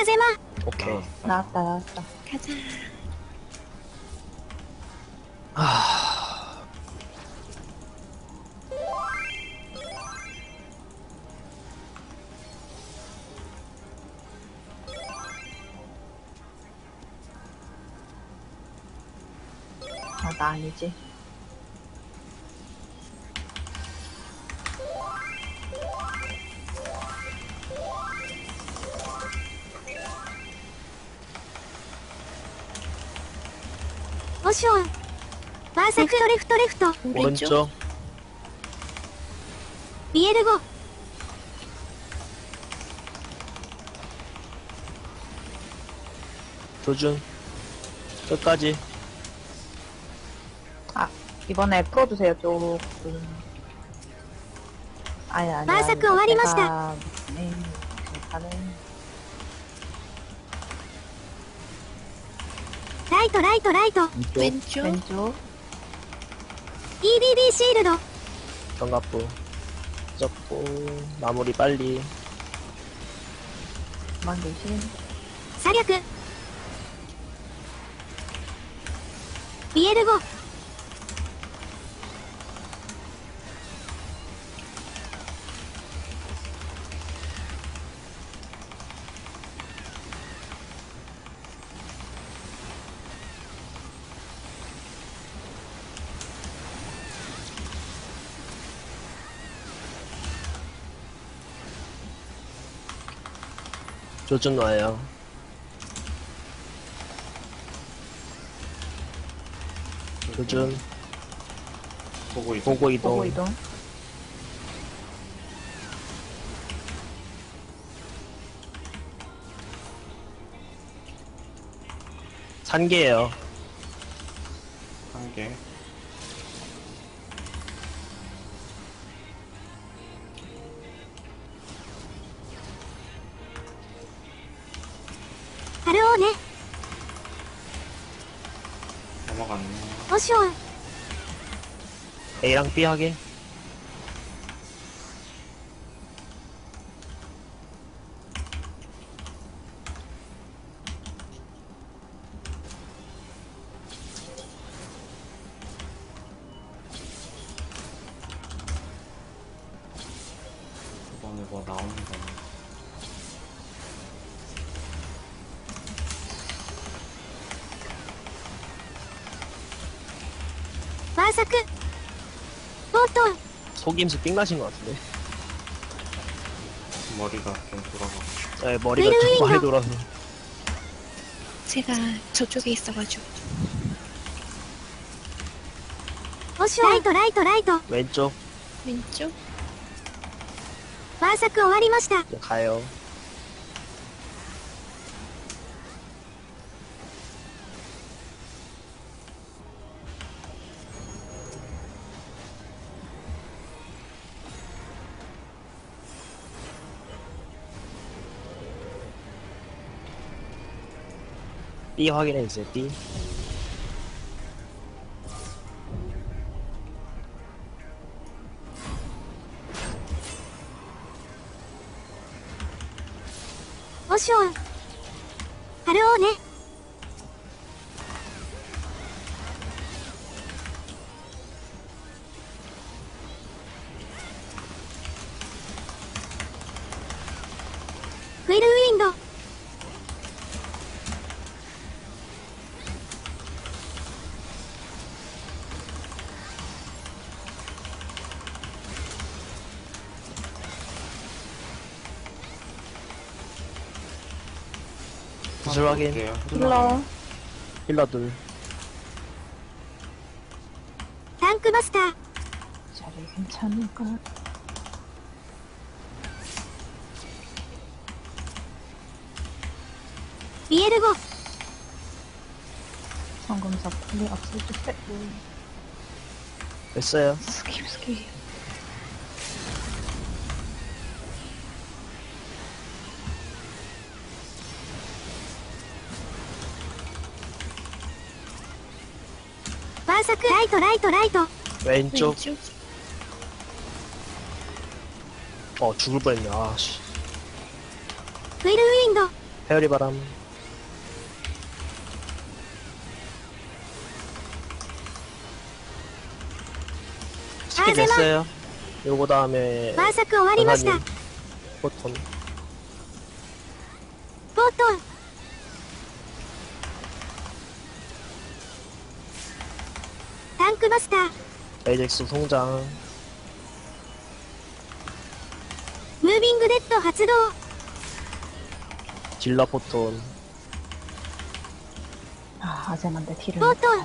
파제마. 오케이. 나왔다 나왔다. 가자. 아, 어, 나 아니지 오시온バーサクレフトレフト 오른쪽. ビエルゴ 조준. 끝까지. 아 이번에 풀어주세요 조금 아니 아니 마사크 아니, 오와리마시타. 내가- 네 가는 ライトライトライト 이쪽. 왼쪽 왼쪽 EDD シールド 견갑부. 접고. 마무리 빨리. 그만 조심 左略ビエルゴ 조준 와요. 조준. 보고 있어. 보고 이동. 보고 이동 산계예요. 한 개. 아쉬워네. 넘어갔네. 어, 아쉬워. A랑 B 하게. 作おっと 속임수 삥나신 것 같은데. 머리가 좀 돌아가 네, 머리가 좀 많이 돌아서. 제가 저쪽에 있어가지고. おしライトライトライト 왼쪽. 왼쪽? 晩作終わりました 가요. D を剥げないですよ D オションハローね。 구슬 확인. 힐러. 힐러 둘. 탱크마스터. 자리 괜찮을까? 미에르고. 성검사 풀리 없을 때 빼고. 됐어요. 스킵 스킵. バーサクライトライトライト 왼쪽. 왼쪽 어, 죽을 뻔했네. 아, 씨. フィルウィンド 페어리 바람. 쉽게 하지마. 됐어요. 요거 다음에 晩作終わりました 전사님 포톤. ポート 땅크마스터 에이젝스 통장. 무빙 그데트 발동 질라 포톤. 아, 아재만데 티를. 포톤.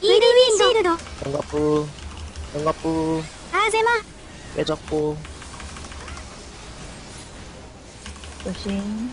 이드 윈실드 장갑부 장갑부 아재마. 빼잡고. 조심.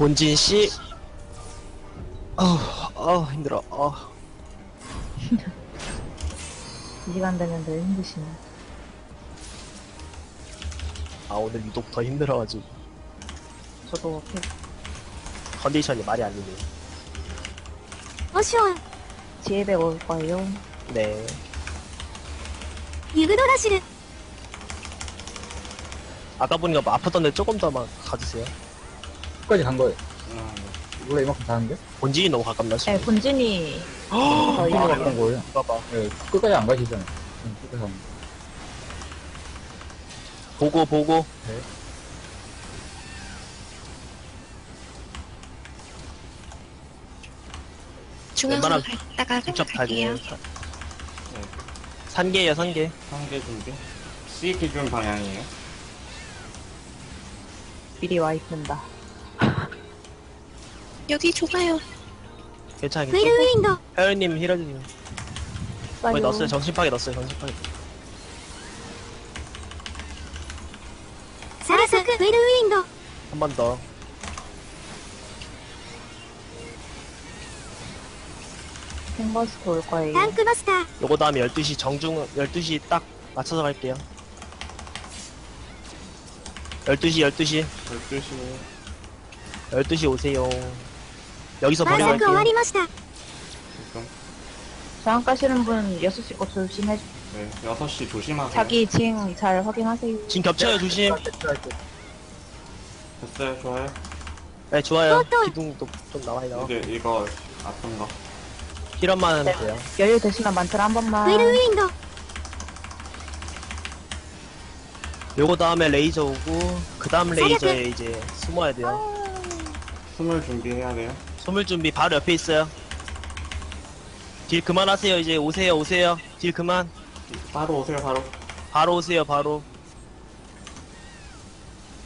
본진 씨. 어, 어 힘들어. 어. 이 시간 되면 늘 힘드시네. 아, 오늘 유독 더 힘들어가지고. 저도 피- 컨디션이 말이 안 되네. 어시원 지혜배 올 거예요. 네. 유그도라시르 아까 보니까 뭐 아팠던데 조금 더만 가주세요. 끝까지 간 거예요. 아, 네. 원래 이만큼 가는데? 본진이 너무 가깝나 네, 본진이 아, 저희 이거 갔던 거예요. 봐봐 예, 끝까지 안 가시잖아요. 응, 끝까지 안 보고 보고 중앙으로 웬만하면 갔다가 직접 갈게요 타지 산계예요 산계 상계 준비. C 기준 방향이에요. 미리 와 있는다. 여기 좁아요 괜찮아 フィルウ 괜찮아 ィンド 혜연님 힐해주세요 거기 빨리 넣었어요 정신파괴 넣었어요 정신파괴 サリャクフィルウィンド 한 번 더 캔버스트 올 거예요. タンクバスター 요거 다음에 12시 정중 12시 딱 맞춰서 갈게요 12시 12시 12시. 12시 오세요 여기서 晩 버리고 作終わ 갈게요 りました 지금. 저항 가시는 분 6시 거 조심해. 네. 6시 조심하세요. 자기 징 잘 확인하세요. 지금 겹쳐요 조심 됐어요. 좋아요. 네 좋아요 또, 또. 기둥도 좀 나와요 이제 이거 아픈 거. 힐업만 하면 돼요 여유 되시면 만트를 한 번만. フィルウィンド 요거 다음에 레이저 오고 그 다음 레이저에 이제 숨어야 돼요 숨을 준비해야 돼요. 소물 준비 바로 옆에 있어요 딜 그만하세요 이제 오세요 오세요 딜 그만 바로 오세요. 바로. 바로 오세요 바로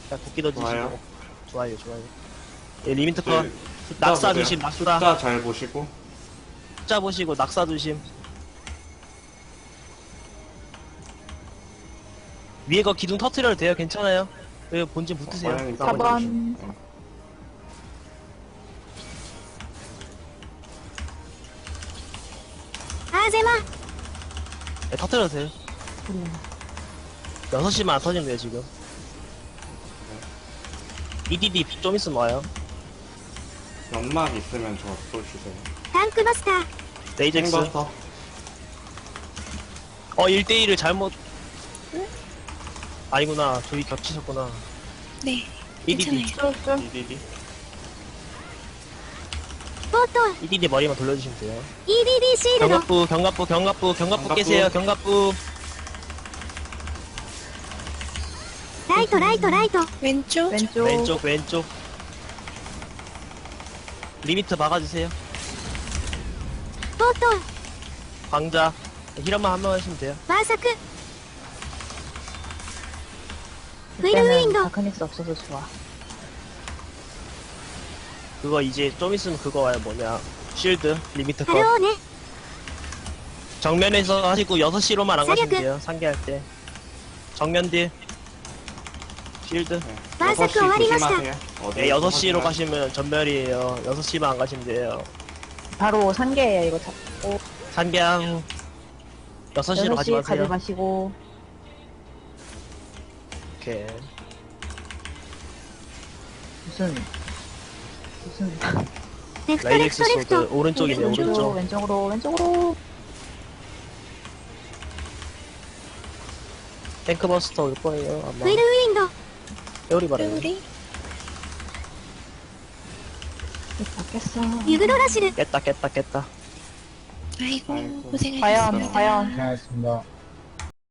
자 도끼 던지시고 좋아요. 좋아요 좋아요 예 리미트 컷 네, 숫자 낙사 보세요. 조심 낙사 숫자 잘 보시고. 숫자 보시고 낙사 조심 위에 거 기둥 터트려도 돼요 괜찮아요 여기 본진 붙으세요. 사번. 조심. 네.ア 빠지마. 네, 터뜨려주세요. 6시만 안 터지면 돼요, 지금. EDD 좀 있으면 와요. 연막 있으면 저또 주세요. 탱크버스터. 레이젝스. 탱버터. 어, 1대1을 잘못. 응? 아니구나. 둘이 겹치셨구나. 네. EDD. 괜찮아요. EDD. 이디디 머리만 돌려주시면 돼요. 이리리 씨로 경갑부, 경갑부, 경갑부, 경갑부 깨세요, 경갑부. 라이토 라이토 라이토 왼쪽 왼쪽. 왼쪽, 왼쪽. 리미터 막아주세요. 또또 광자. 힐한번 한 번 하시면 돼요. 마사크 위로 윙도. 다크닉스 없어서 좋아. 그거 이제 좀 있으면 그거 와요 뭐냐 쉴드 리미트 컷 하려오네. 정면에서 하시고 6시로만 안 가시면 사격은? 돼요 상계할 때 정면 딜 쉴드 네. 마사크 6시 와리마시타. 조심하세요. 어디 네 6시로 확인하- 가시면 전멸이에요 6시만 안 가시면 돼요 바로 상계예요, 이거 잡고. 상계항 6시로 가지 6시 마세요 가져가시고. 오케이 무슨, 무슨. 레프트 라이렉스 레프트 소드. 오른쪽이네 왼쪽, 오른쪽 왼쪽으로, 왼쪽으로. 탱크버스터 올 거예요 아마. 회오리 바라요 회오리. 바뀌었어. 유그도라시르. 깼다 깼다 깼다 아이고, 아이고. 고생하셨습니다. 과연, 과연. 고생하셨습니다.